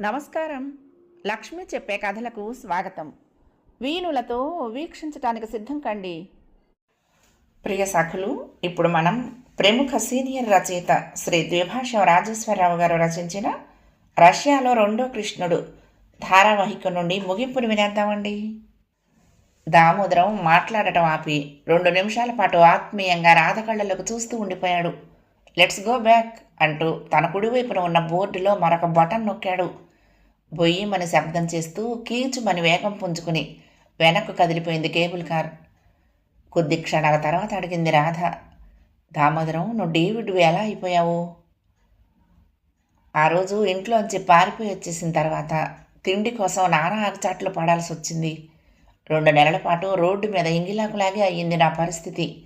నమస్కారం. లక్ష్మి చెప్పే కథలకు స్వాగతం. వీణులతో వీక్షించటానికి సిద్ధం కండి. ప్రియ సఖులు ఇప్పుడు మనం ప్రముఖ సీనియర్ రచయిత శ్రీ ద్విభాషం రాజేశ్వరరావు గారు రచించిన రష్యాలో రెండో కృష్ణుడు ధారావాహిక నుండి ముగింపును వినేద్దామండి. దామోదరం మాట్లాడటం ఆపి రెండు నిమిషాల పాటు ఆత్మీయంగా రాధకళ్ళలోకి చూస్తూ ఉండిపోయాడు. లెట్స్ గో బ్యాక్ అంటూ తన కుడివైపున ఉన్న బోర్డులో మరొక బటన్ నొక్కాడు. బొయ్యమని శబ్దం చేస్తూ కీచుమని వేగం పుంజుకుని వెనక్కు కదిలిపోయింది కేబుల్ కార్. కొద్ది క్షణాల తర్వాత అడిగింది రాధ దామోదరం నువ్వు డేవిడ్ ఎలా అయిపోయావు? ఆ రోజు ఇంట్లోంచి పారిపోయి వచ్చేసిన తర్వాత తిండి కోసం నానా ఆగచాట్లు పడాల్సి వచ్చింది. రెండు నెలల పాటు రోడ్డు మీద ఇంగిలాకులాగే అయ్యింది నా పరిస్థితి.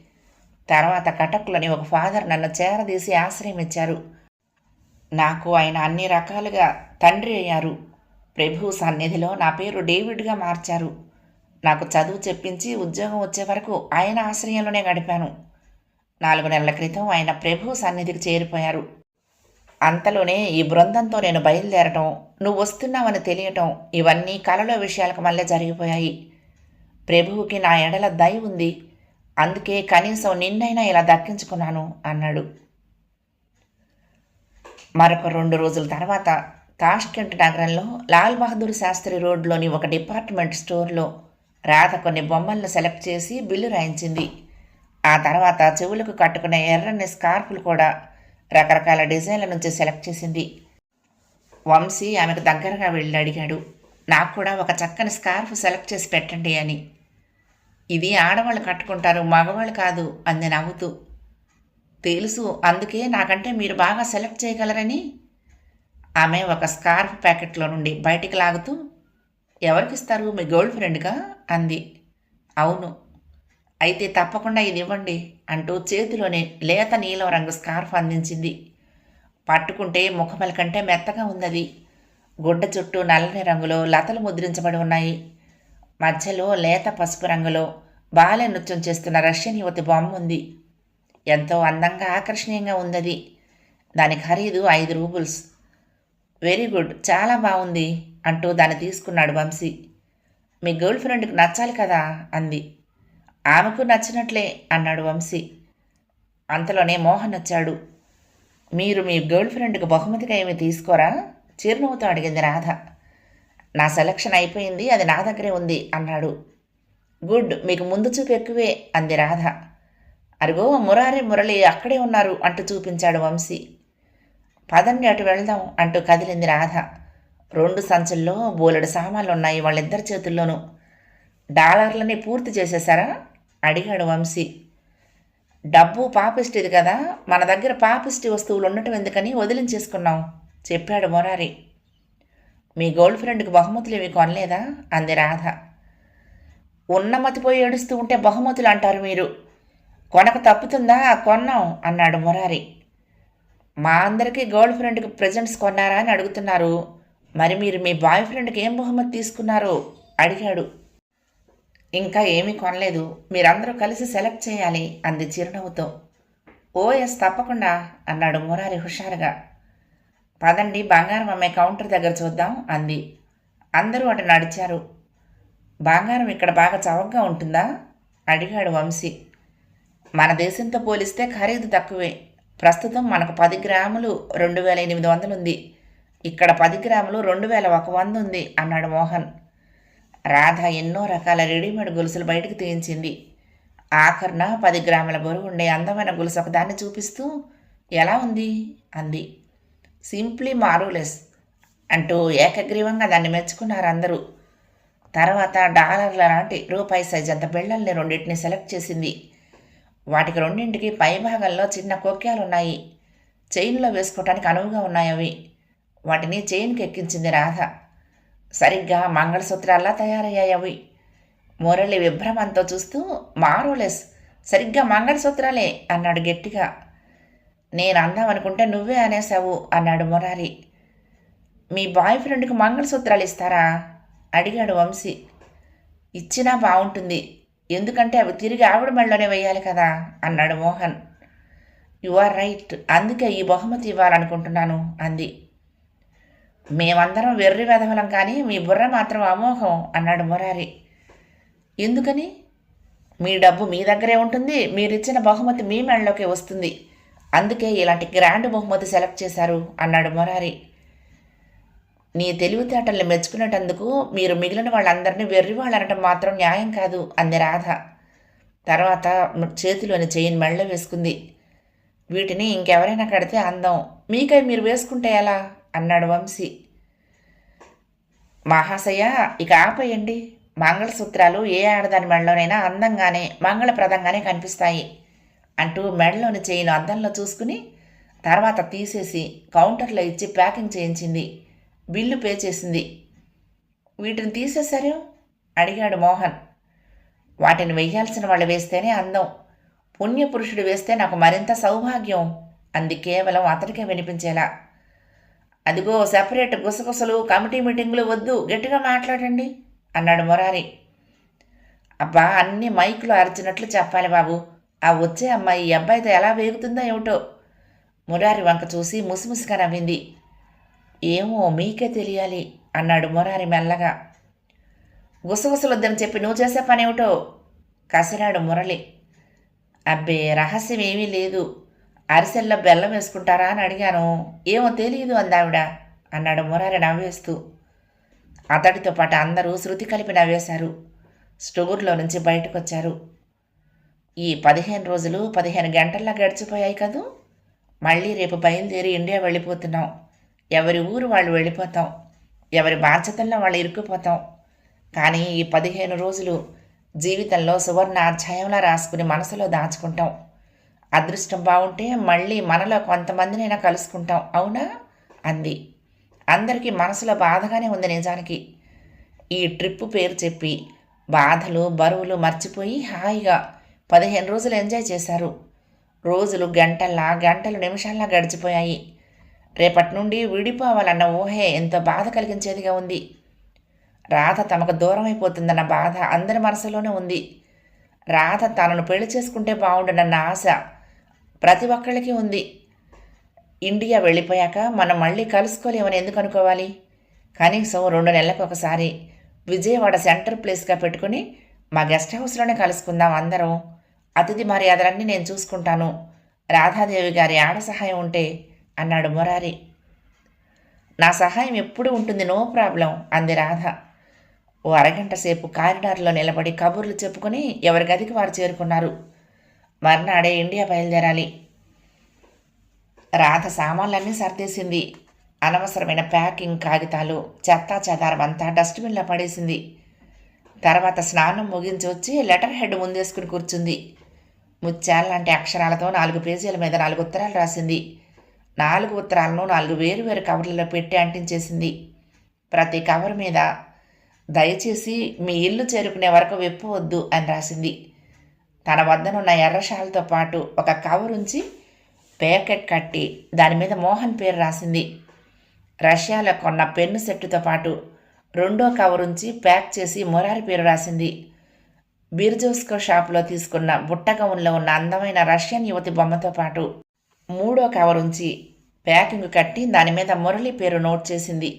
తర్వాత కటక్లోని ఒక ఫాదర్ నన్ను చేరదీసి ఆశ్రయం ఇచ్చారు నాకు ఆయన అన్ని రకాలుగా తండ్రి అయ్యారు. ప్రభు సన్నిధిలో నా పేరు డేవిడ్గా మార్చారు. నాకు చదువు చెప్పించి ఉద్యోగం వచ్చే వరకు ఆయన ఆశ్రయంలోనే గడిపాను. నాలుగు నెలల క్రితం ఆయన ప్రభు సన్నిధికి చేరిపోయారు. అంతలోనే ఈ బృందంతో నేను బయలుదేరటం నువ్వు వస్తున్నావని తెలియటం ఇవన్నీ కలలో విషయాలకు మళ్ళీ జరిగిపోయాయి. ప్రభువుకి నా ఎడల దయ ఉంది. అందుకే కనీసం నిన్నైనా ఇలా దక్కించుకున్నాను అన్నాడు. మరొక రెండు రోజుల తర్వాత తాష్కెంట్ నగరంలో లాల్ బహదూర్ శాస్త్రి రోడ్లోని ఒక డిపార్ట్మెంట్ స్టోర్లో రాధ కొన్ని బొమ్మలను సెలెక్ట్ చేసి బిల్లు రాయించింది. ఆ తర్వాత చెవులకు కట్టుకునే ఎర్రని స్కార్ఫ్లు కూడా రకరకాల డిజైన్ల నుంచి సెలెక్ట్ చేసింది. వంశీ ఆమెకు దగ్గరగా వెళ్ళి అడిగాడు నాకు కూడా ఒక చక్కని స్కార్ఫ్ సెలెక్ట్ చేసి పెట్టండి అని. ఇది ఆడవాళ్ళు కట్టుకుంటారు మగవాళ్ళు కాదు అంది నవ్వుతూ. తెలుసు అందుకే నాకంటే మీరు బాగా సెలెక్ట్ చేయగలరని? ఆమె ఒక స్కార్ఫ్ ప్యాకెట్లో నుండి బయటికి లాగుతూ ఎవరికిస్తారు మీ గర్ల్ ఫ్రెండ్గా? అంది. అవును. అయితే తప్పకుండా ఇది ఇవ్వండి అంటూ చేతిలోనే లేత నీలం రంగు స్కార్ఫ్ అందించింది. పట్టుకుంటే ముఖమల కంటే మెత్తగా ఉన్నది. గుడ్డ చుట్టూ నల్లని రంగులో లతలు ముద్రించబడి ఉన్నాయి. మధ్యలో లేత పసుపు రంగులో బాలె నృత్యం చేస్తున్న రష్యన్ యువతి బొమ్మ ఉంది. ఎంతో అందంగా ఆకర్షణీయంగా ఉందది దాని ఖరీదు ఐదు రూబుల్స్. Very good. చాలా బాగుంది అంటూ దాన్ని తీసుకున్నాడు వంశీ. మీ గర్ల్ ఫ్రెండ్కి నచ్చాలి కదా అంది. ఆమెకు నచ్చినట్లే అన్నాడు వంశీ. అంతలోనే మోహన్ వచ్చాడు. మీరు మీ గర్ల్ ఫ్రెండ్కి బహుమతిగా ఏమి తీసుకోరా? చిరునవ్వుతో అడిగింది రాధ. నా సెలక్షన్ అయిపోయింది అది నా దగ్గరే ఉంది అన్నాడు. గుడ్ మీకు ముందు చూపు ఎక్కువే అంది రాధ. అరుగో మురారి మురళి అక్కడే ఉన్నారు అంటూ చూపించాడు వంశీ. పదండి అటు వెళ్దాం అంటూ కదిలింది రాధ. రెండు సంచుల్లో బోలెడు సామాన్లు ఉన్నాయి వాళ్ళిద్దరి చేతుల్లోనూ. డాలర్లని పూర్తి చేసేశారా? అడిగాడు వంశీ. డబ్బు పాపిస్టిది కదా మన దగ్గర పాపిస్టి వస్తువులు ఉండటం ఎందుకని వదిలించేసుకున్నాం చెప్పాడు మొరారి. మీ గర్ల్ ఫ్రెండ్కి బహుమతులు ఏమీ కొనలేదా? అంది రాధ. ఉన్నమతిపోయి ఏడుస్తూ ఉంటే బహుమతులు అంటారు మీరు. కొనక తప్పుతుందా? కొన్నాం అన్నాడు మురారి. మా అందరికీ గర్ల్ ఫ్రెండ్కి ప్రజెంట్స్ కొన్నారా అని అడుగుతున్నారు. మరి మీరు మీ బాయ్ ఫ్రెండ్కి ఏం బహుమతి తీసుకున్నారు? అడిగాడు. ఇంకా ఏమీ కొనలేదు. మీరందరూ కలిసి సెలెక్ట్ చేయాలి అంది చిరునవ్వుతో. ఓఎస్ తప్పకుండా అన్నాడు మురారి హుషారుగా. పదండి బంగారం అమ్మే కౌంటర్ దగ్గర చూద్దాం అంది. అందరూ అటు నడిచారు. బంగారం ఇక్కడ బాగా చవకగా ఉంటుందా? అడిగాడు వంశీ. మన దేశంతో పోలిస్తే ఖరీదు తక్కువే. ప్రస్తుతం మనకు పది గ్రాములు రెండు వేల ఎనిమిది వందలు ఉంది. ఇక్కడ పది గ్రాములు రెండు వేల ఒక వంద ఉంది అన్నాడు మోహన్. రాధ ఎన్నో రకాల రెడీమేడ్ గొలుసులు బయటకు తీయించింది. ఆఖరున పది గ్రాముల బరువు ఉండే అందమైన గొలుసు ఒకదాన్ని చూపిస్తూ ఎలా ఉంది? అంది. సింప్లీ మారూలెస్ అంటూ ఏకగ్రీవంగా దాన్ని మెచ్చుకున్నారు అందరూ. తర్వాత డాలర్ల లాంటి రూపాయి సైజ్ అంత బిళ్ళల్ని రెండింటిని సెలెక్ట్ చేసింది. వాటికి రెండింటికి పైభాగంలో చిన్న కొక్యాలు ఉన్నాయి చైన్లో వేసుకోవటానికి అనువుగా ఉన్నాయి అవి. వాటిని చైన్కి ఎక్కించింది రాధ. సరిగ్గా మంగళసూత్రాల్లా తయారయ్యాయి అవి. మురళి విభ్రమంతో చూస్తూ మారోలెస్ సరిగ్గా మంగళసూత్రాలే అన్నాడు గట్టిగా. నేను అందామనుకుంటే నువ్వే అనేసావు అన్నాడు మురారి మీ బాయ్ ఫ్రెండ్కి మంగళసూత్రాలు ఇస్తారా అడిగాడు వంశీ. ఇచ్చినా బాగుంటుంది ఎందుకంటే అవి తిరిగి ఆవిడ మెళ్ళలోనే వేయాలి కదా అన్నాడు మోహన్. యు ఆర్ రైట్ అందుకే ఈ బహుమతి ఇవ్వాలనుకుంటున్నాను అంది. మేమందరం వెర్రి వెధవలం కానీ మీ బుర్ర మాత్రం అమోఘం అన్నాడు మురారి. ఎందుకని? మీ డబ్బు మీ దగ్గరే ఉంటుంది మీరిచ్చిన బహుమతి మీ మెడలోకి వస్తుంది. అందుకే ఇలాంటి గ్రాండ్ బహుమతి సెలెక్ట్ చేశారు అన్నాడు మురారి. నీ తెలివితేటల్ని మెచ్చుకునేటందుకు మీరు మిగిలిన వాళ్ళందరినీ వెర్రి వాళ్ళనటం మాత్రం న్యాయం కాదు అంది రాధ. తర్వాత చేతిలోని చెయ్యిని మెళ్ళ వేసుకుంది. వీటిని ఇంకెవరైనా కడితే అందం. మీకై మీరు వేసుకుంటే ఎలా? అన్నాడు వంశీ. మహాశయ ఇక ఆపేయండి. మంగళసూత్రాలు ఏ ఆడదాని మెడలోనైనా అందంగానే మంగళప్రదంగానే కనిపిస్తాయి అంటూ మెడలోని చైన్ అద్దంలో చూసుకుని తర్వాత తీసేసి కౌంటర్లో ఇచ్చి ప్యాకింగ్ చేయించింది. బిల్లు పే చేసింది. వీటిని తీసేశారు? అడిగాడు మోహన్. వాటిని వెయ్యాల్సిన వాళ్ళు వేస్తేనే అందం. పుణ్యపురుషుడు వేస్తే నాకు మరింత సౌభాగ్యం అంది కేవలం అతడికే వినిపించేలా. అదిగో సెపరేట్ గుసగుసలు కమిటీ మీటింగులు వద్దు గట్టిగా మాట్లాడండి అన్నాడు మురారి. అబ్బా అన్ని మైకులు అరిచినట్లు చెప్పాలి బాబు. ఆ వచ్చే అమ్మాయి ఈ అబ్బాయితో ఎలా వేగుతుందో ఏమిటో? మురారి వంక చూసి ముసిముసిగా నవ్వింది. ఏమో మీకే తెలియాలి అన్నాడు మురారి మెల్లగా. గుసగుసలొద్దని చెప్పి నువ్వు చేసే పని కసిరాడు మురళి. అబ్బే రహస్యం ఏమీ లేదు. అరిసెల్లో బెల్లం వేసుకుంటారా అని అడిగాను. ఏమో తెలియదు అందావిడ అన్నాడు మురారి నవ్వేస్తూ. అతడితో పాటు అందరూ శృతి కలిపి నవ్వేశారు. స్టోర్లో నుంచి బయటకొచ్చారు. ఈ పదిహేను రోజులు పదిహేను గంటల్లా గడిచిపోయాయి కదూ? మళ్ళీ రేపు బయలుదేరి ఇండియా వెళ్ళిపోతున్నాం. ఎవరి ఊరు వాళ్ళు వెళ్ళిపోతాం. ఎవరి బాధ్యతల్లో వాళ్ళు ఇరుక్కుపోతాం. కానీ ఈ పదిహేను రోజులు జీవితంలో సువర్ణ అధ్యాయంలా రాసుకుని మనసులో దాచుకుంటాం. అదృష్టం బాగుంటే మళ్ళీ మనలో కొంతమందినైనా కలుసుకుంటాం. అవునా? అంది. అందరికీ మనసులో బాధగానే ఉంది నిజానికి. ఈ ట్రిప్పు పేరు చెప్పి బాధలు బరువులు మర్చిపోయి హాయిగా పదిహేను రోజులు ఎంజాయ్ చేశారు. రోజులు గంటల్లా గంటలు నిమిషాల్లా గడిచిపోయాయి. రేపటి నుండి విడిపోవాలన్న ఊహే ఎంతో బాధ కలిగించేదిగా ఉంది. రాధ తమకు దూరం అయిపోతుందన్న బాధ అందరి మనసులోనే ఉంది. రాధ తనను పెళ్ళి చేసుకుంటే బాగుండునన్న ఆశ ప్రతి ఒక్కళ్ళకి ఉంది. ఇండియా వెళ్ళిపోయాక మనం మళ్ళీ కలుసుకోలేమని ఎందుకు అనుకోవాలి? కనీసం రెండు నెలలకు ఒకసారి విజయవాడ సెంటర్ ప్లేస్గా పెట్టుకుని మా గెస్ట్ హౌస్లోనే కలుసుకుందాం అందరం. అతిథి మర్యాదలన్నీ నేను చూసుకుంటాను. రాధాదేవి గారి ఆడ సహాయం ఉంటే అన్నాడు మురారి. నా సహాయం ఎప్పుడు ఉంటుంది నో ప్రాబ్లం అంది రాధ. ఓ అరగంట సేపు కారిడార్లో నిలబడి కబుర్లు చెప్పుకొని ఎవరి గదికి వారు చేరుకున్నారు. మర్నాడే ఇండియా బయలుదేరాలి. రాధ సామాన్లన్నీ సర్దేసింది. అనవసరమైన ప్యాకింగ్ కాగితాలు చెత్తా చెదారం అంతా డస్ట్బిన్లో పడేసింది. తర్వాత స్నానం ముగించి వచ్చి లెటర్ హెడ్ ముందేసుకుని కూర్చుంది. ముత్యాల లాంటి అక్షరాలతో నాలుగు పేజీల మీద నాలుగు ఉత్తరాలు రాసింది. నాలుగు ఉత్తరాలను నాలుగు వేరు వేరు కవర్లలో పెట్టి అంటించేసింది. ప్రతి కవర్ మీద దయచేసి మీ ఇల్లు చేరుకునే వరకు విప్పవద్దు అని రాసింది. తన వద్దనున్న ఎర్రషాలతో పాటు ఒక కవర్ ఉంచి ప్యాకెట్ కట్టి దాని మీద మోహన్ పేరు రాసింది. రష్యాలో కొన్న పెన్ను సెట్టుతో పాటు రెండో కవర్ ఉంచి ప్యాక్ చేసి మొరారి పేరు రాసింది. బిర్జోస్కో షాప్లో తీసుకున్న బుట్టగౌన్లో ఉన్న అందమైన రష్యన్ యువతి బొమ్మతో పాటు మూడో కవర్ ఉంచి ప్యాకింగ్ కట్టి దాని మీద మురళి పేరు నోట్ చేసింది.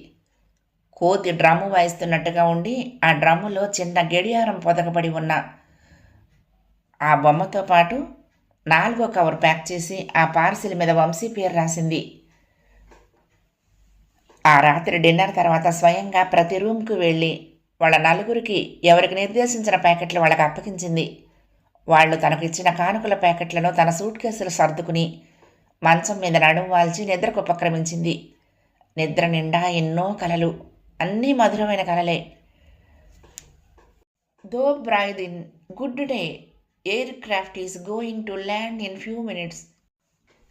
కోతి డ్రమ్ము వాయిస్తున్నట్టుగా ఉండి ఆ డ్రమ్ములో చిన్న గడియారం పొదకబడి ఉన్న ఆ బొమ్మతో పాటు నాలుగో కవర్ ప్యాక్ చేసి ఆ పార్సిల్ మీద వంశీ పేరు రాసింది. ఆ రాత్రి డిన్నర్ తర్వాత స్వయంగా ప్రతి రూమ్కు వెళ్ళి వాళ్ళ నలుగురికి ఎవరికి నిర్దేశించిన ప్యాకెట్లు వాళ్ళకి అప్పగించింది. వాళ్ళు తనకు ఇచ్చిన కానుకల ప్యాకెట్లను తన సూట్ కేసులు సర్దుకుని మంచం మీద నడుం వాల్చి నిద్రకు ఉపక్రమించింది. నిద్ర నిండా ఎన్నో కలలు. అన్నీ మధురమైన కలలే. దో బ్రాయిదిన్ good day. Aircraft is going to land in few minutes.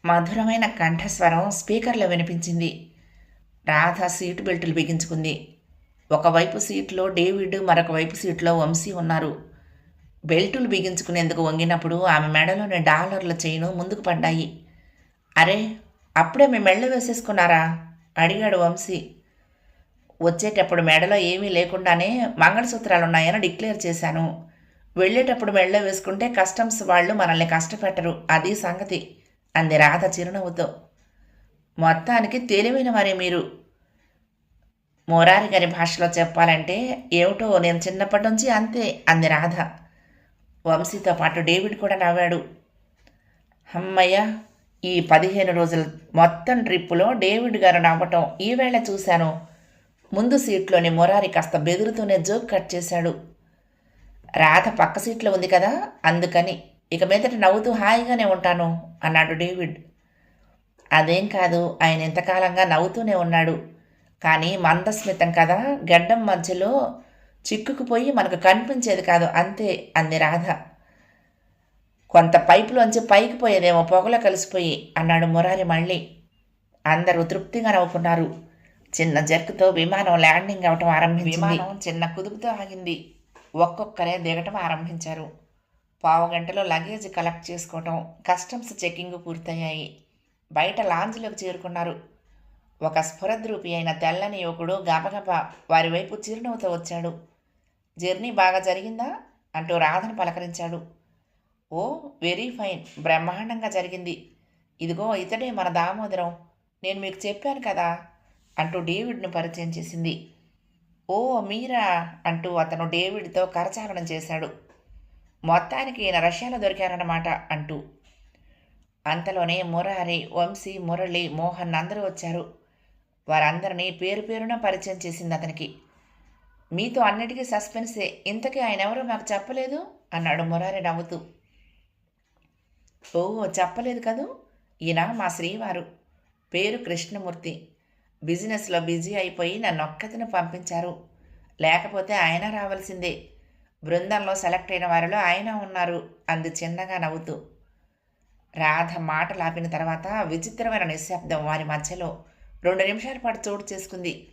మధురమైన కంఠస్వరం స్పీకర్లో వినిపించింది. రాధ సీటు బెల్టులు బిగించుకుంది. ఒకవైపు సీట్లో డేవిడ్ మరొక వైపు సీట్లో వంశీ ఉన్నారు. బెల్టులు బిగించుకునేందుకు వంగినప్పుడు ఆమె మెడలోని డాలర్ల చైను ముందుకు పడ్డాయి. అరే అప్పుడే మీ మెళ్ళ వేసేసుకున్నారా? అడిగాడు వంశీ. వచ్చేటప్పుడు మెడలో ఏమీ లేకుండానే మంగళసూత్రాలు ఉన్నాయని డిక్లేర్ చేశాను. వెళ్ళేటప్పుడు మెళ్ళ వేసుకుంటే కస్టమ్స్ వాళ్ళు మనల్ని కష్టపెట్టరు. అది సంగతి అంది రాధ చిరునవ్వుతో. మొత్తానికి తెలివైన వారే మీరు. మురారి గారి భాషలో చెప్పాలంటే ఏమిటో నేను చిన్నప్పటి నుంచి అంతే అంది రాధ. వంశీతో పాటు డేవిడ్ కూడా నవ్వాడు. అమ్మయ్య ఈ పదిహేను రోజుల మొత్తం ట్రిప్పులో డేవిడ్ గారు నవ్వటం ఈవేళ చూశాను. ముందు సీట్లోని మొరారి కాస్త బెదురుతూనే జోక్ కట్ చేశాడు. రాధ పక్క సీట్లో ఉంది కదా అందుకని ఇక మీదట నవ్వుతూ హాయిగానే ఉంటాను అన్నాడు డేవిడ్. అదేం కాదు ఆయన ఇంతకాలంగా నవ్వుతూనే ఉన్నాడు. కానీ మందస్మితం కదా గడ్డం మధ్యలో చిక్కుకుపోయి మనకు కనిపించేది కాదు అంతే అంది రాధ. కొంత పైపులోంచి పైకి పోయేదేమో పొగలో కలిసిపోయి అన్నాడు మురారి మళ్ళీ. అందరూ తృప్తిగా నవ్వుకున్నారు. చిన్న జర్క్తో విమానం ల్యాండింగ్ అవటం ఆరంభించింది. విమానం చిన్న కుదుపుతో ఆగింది. ఒక్కొక్కరే దిగటం ఆరంభించారు. పావు గంటలో లగేజ్ కలెక్ట్ చేసుకోవటం కస్టమ్స్ చెకింగ్ పూర్తయ్యాయి. బయట లాంజ్లోకి చేరుకున్నారు. ఒక స్ఫురద్రూపి అయిన తెల్లని యువకుడు గబగబా వారి వైపు చిరునవ్వుతో వచ్చాడు. జర్నీ బాగా జరిగిందా? అంటూ రాధను పలకరించాడు. Oh very fine. బ్రహ్మాండంగా జరిగింది. ఇదిగో ఇతడే మన దామోదరం. నేను మీకు చెప్పాను కదా అంటూ డేవిడ్ను పరిచయం చేసింది. ఓ మీరా అంటూ అతను డేవిడ్తో కరచాలనం చేశాడు. మొత్తానికి ఈయన రష్యాలో దొరికారన్నమాట అంటూ. అంతలోనే మురారి వంశీ మురళి మోహన్ అందరూ వచ్చారు. వారందరినీ పేరు పేరున పరిచయం చేసింది అతనికి. మీతో అన్నిటికీ సస్పెన్సే. ఇంతకీ ఆయన ఎవరో మాకు చెప్పలేదు? అన్నాడు మురారి నవ్వుతూ. ఓ చెప్పలేదు కదూ? ఈయన మా శ్రీవారు. పేరు కృష్ణమూర్తి. బిజినెస్లో బిజీ అయిపోయి నన్ను ఒక్కతిని పంపించారు. లేకపోతే ఆయన రావాల్సిందే. బృందంలో సెలెక్ట్ అయిన వారిలో ఆయన ఉన్నారు. అంది చిన్నగా నవ్వుతూ. రాధ మాట లాపిన తర్వాత విచిత్రమైన నిశ్శబ్దం వారి మధ్యలో రెండు నిమిషాల పాటు చోటు చేసుకుంది.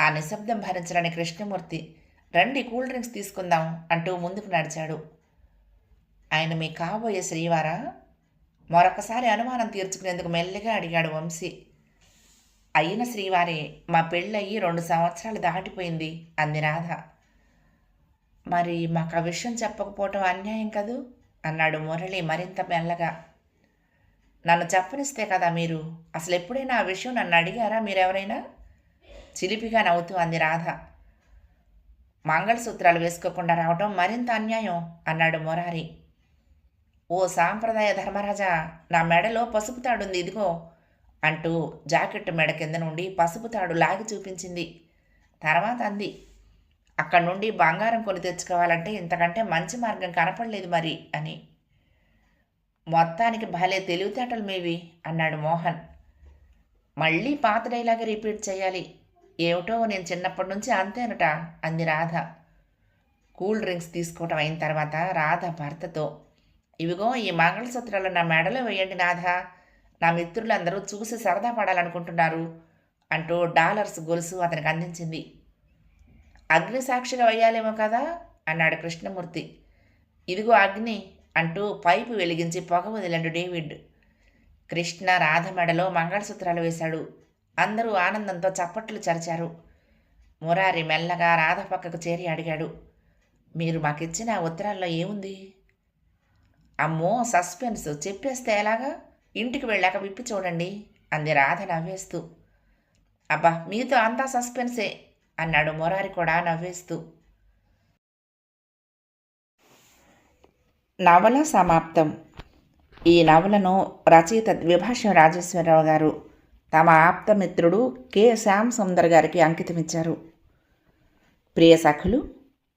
ఆ నిశ్శబ్దం భరించడానికి కృష్ణమూర్తి రండి కూల్ డ్రింక్స్ తీసుకుందాం అంటూ ముందుకు నడిచాడు. ఆయన మీ కాబోయే శ్రీవారా? మరొకసారి అనుమానం తీర్చుకునేందుకు మెల్లిగా అడిగాడు వంశీ. అయిన శ్రీవారే మా పెళ్ళయి రెండు సంవత్సరాలు దాటిపోయింది అంది రాధ. మరి మాకు ఆ విషయం చెప్పకపోవటం అన్యాయం కదూ? అన్నాడు మురళి మరింత మెల్లగా. నన్ను చెప్పనిస్తే కదా మీరు? అసలు ఎప్పుడైనా ఆ విషయం నన్ను అడిగారా మీరెవరైనా? చిలిపిగా నవ్వుతూ అంది రాధ. మంగళసూత్రాలు వేసుకోకుండా రావటం మరింత అన్యాయం అన్నాడు మురారి. ఓ సాంప్రదాయ ధర్మరాజా నా మెడలో పసుపు తాడుంది ఇదిగో అంటూ జాకెట్ మెడ కింద నుండి పసుపు తాడు లాగి చూపించింది. తర్వాత అంది అక్కడి నుండి బంగారం కొని తెచ్చుకోవాలంటే ఇంతకంటే మంచి మార్గం కనపడలేదు మరి అని. మొత్తానికి భలే తెలివితేటలు మేవి అన్నాడు మోహన్. మళ్ళీ పాత డైలాగ్ రిపీట్ చేయాలి. ఏమిటో నేను చిన్నప్పటి నుంచి అంతేనట అంది రాధ. కూల్ డ్రింక్స్ తీసుకోవటం అయిన తర్వాత రాధ భర్తతో ఇవిగో ఈ మంగళసూత్రాలు నా మెడలో వేయండి నాథ. నా మిత్రులందరూ చూసి సరదా పడాలనుకుంటున్నారు అంటూ డాలర్స్ గొలుసు అతనికి అందించింది. అగ్ని సాక్షిగా వేయాలేమో కదా? అన్నాడు కృష్ణమూర్తి. ఇదిగో అగ్ని అంటూ పైపు వెలిగించి పొగ వదిలాడు డేవిడ్. కృష్ణ రాధ మెడలో మంగళసూత్రాలు వేశాడు. అందరూ ఆనందంతో చప్పట్లు చరిచారు. మురారి మెల్లగా రాధ పక్కకు చేరి అడిగాడు. మీరు మాకిచ్చిన ఉత్తరాల్లో ఏముంది? అమ్మో సస్పెన్స్ చెప్పేస్తే ఎలాగా? ఇంటికి వెళ్ళాక విప్పి చూడండి అంది రాధ నవ్వేస్తూ. అబ్బా మీతో అంతా సస్పెన్సే అన్నాడు మురారి కూడా నవ్వేస్తూ. నవల సమాప్తం. ఈ నవలను రచయిత ద్విభాషం రాజేశ్వరరావు గారు తమ ఆప్తమిత్రుడు కె. శ్యామ్ సుందర్ గారికి అంకితమిచ్చారు. ప్రియ సఖులు